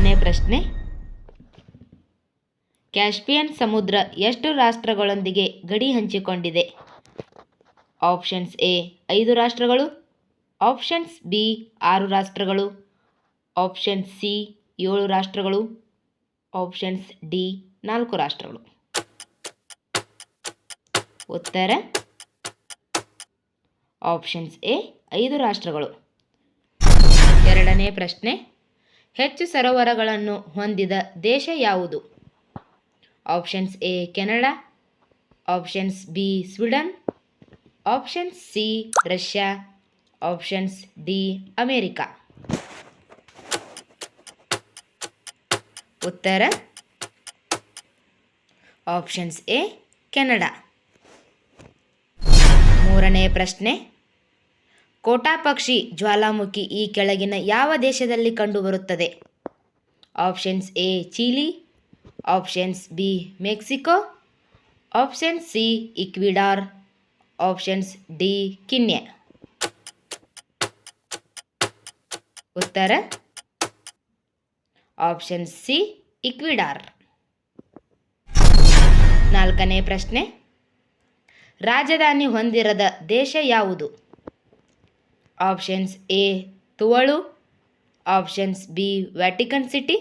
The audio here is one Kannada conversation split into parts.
ಎರಡನೇ ಪ್ರಶ್ನೆ. ಕ್ಯಾಸ್ಪಿಯನ್ ಸಮುದ್ರ ಎಷ್ಟು ರಾಷ್ಟ್ರಗಳೊಂದಿಗೆ ಗಡಿ ಹಂಚಿಕೊಂಡಿದೆ? ಆಪ್ಷನ್ಸ್ ಎ, ಐದು ರಾಷ್ಟ್ರಗಳು. ಆಪ್ಷನ್ಸ್ ಬಿ, ಆರು ರಾಷ್ಟ್ರಗಳು. ಆಪ್ಷನ್ಸ್ ಸಿ, ಏಳು ರಾಷ್ಟ್ರಗಳು. ಆಪ್ಷನ್ಸ್ ಡಿ, ನಾಲ್ಕು ರಾಷ್ಟ್ರಗಳು. ಉತ್ತರ. ಆಪ್ಷನ್ಸ್ ಎ, ಐದು ರಾಷ್ಟ್ರಗಳು. ಎರಡನೇ ಪ್ರಶ್ನೆ. ಹೆಚ್ಚು ಸರೋವರಗಳನ್ನು ಹೊಂದಿದ ದೇಶ ಯಾವುದು? Options A, Canada. Options B, Sweden. Options C, Russia. Options D, America. ಉತ್ತರ. Options A, Canada. ಮೂರನೇ ಪ್ರಶ್ನೆ. ಕೋಟಾ ಪಕ್ಷಿ ಜ್ವಾಲಾಮುಖಿ ಈ ಕೆಳಗಿನ ಯಾವ ದೇಶದಲ್ಲಿ ಕಂಡುಬರುತ್ತದೆ? Options A, Chile. Options B, Mexico. Option C, Ecuador. Options D, Kenya. ಉತ್ತರ. Option C, Ecuador. ನಾಲ್ಕನೇ ಪ್ರಶ್ನೆ. ರಾಜಧಾನಿ ಹೊಂದಿರದ ದೇಶ ಯಾವುದು? Options A Tuvalu options B Vatican City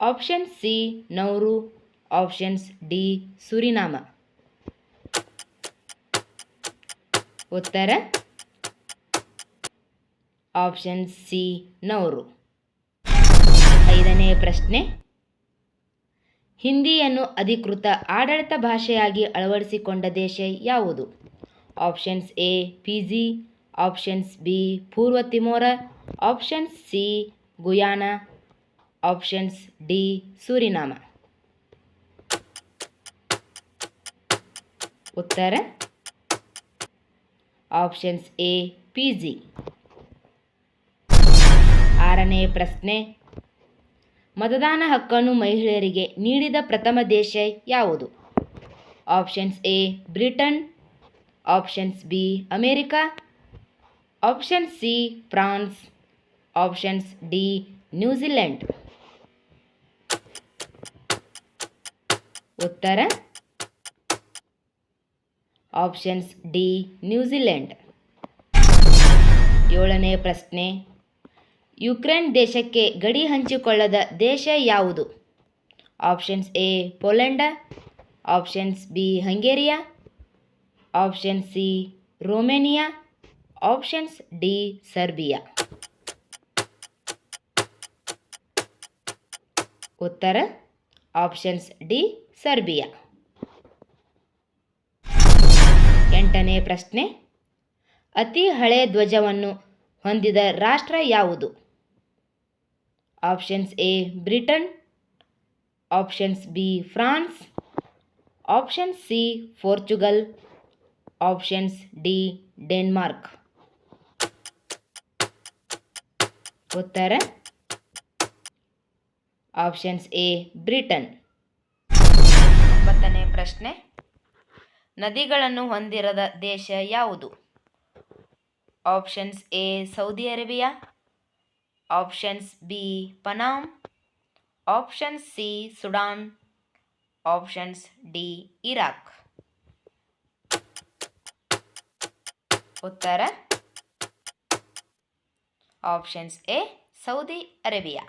option C Nauru options D Suriname ಉತ್ತರ. ಆಪ್ಷನ್ ಸಿ ನೌರು ಐದನೇ ಪ್ರಶ್ನೆ. ಹಿಂದಿಯನ್ನು ಅಧಿಕೃತ ಆಡಳಿತ ಭಾಷೆಯಾಗಿ ಅಳವಡಿಸಿಕೊಂಡ ದೇಶ ಯಾವುದು? Options A Fiji options B ಪೂರ್ವ Timor options C Guyana options D Suriname ಉತ್ತರ ಆಪ್ಷನ್ಸ್ ಎ ಪಿ ಜಿ ಆರನೇ ಪ್ರಶ್ನೆ. ಮತದಾನ ಹಕ್ಕನ್ನು ಮಹಿಳೆಯರಿಗೆ ನೀಡಿದ ಪ್ರಥಮ ದೇಶ ಯಾವುದು? Options A Britain options B America option C France options D New Zealand ಉತ್ತರ. ಆಪ್ಷನ್ಸ್ ಡಿ ನ್ಯೂಜಿಲೆಂಡ್ ಏಳನೇ ಪ್ರಶ್ನೆ. ಯುಕ್ರೇನ್ ದೇಶಕ್ಕೆ ಗಡಿ ಹಂಚಿಕೊಳ್ಳದ ದೇಶ ಯಾವುದು? Options A Poland options B Hungaria option C Romania options D Serbia ಉತ್ತರ ಆಪ್ಷನ್ಸ್ ಡಿ ಸರ್ಬಿಯಾ ಎಂಟನೇ ಪ್ರಶ್ನೆ. ಅತಿ ಹಳೆ ಧ್ವಜವನ್ನು ಹೊಂದಿದ ರಾಷ್ಟ್ರ ಯಾವುದು? Options A Britain options B France option C Portugal options D Denmark ಉತ್ತರ. ಆಪ್ಷನ್ಸ್ ಎ ಬ್ರಿಟನ್ ಒಂಬತ್ತನೇ ಪ್ರಶ್ನೆ. ನದಿಗಳನ್ನು ಹೊಂದಿರದ ದೇಶ ಯಾವುದು? Options A Saudi Arabia options B Panama options C Sudan options D Iraq ಉತ್ತರ. Options A Saudi Arabia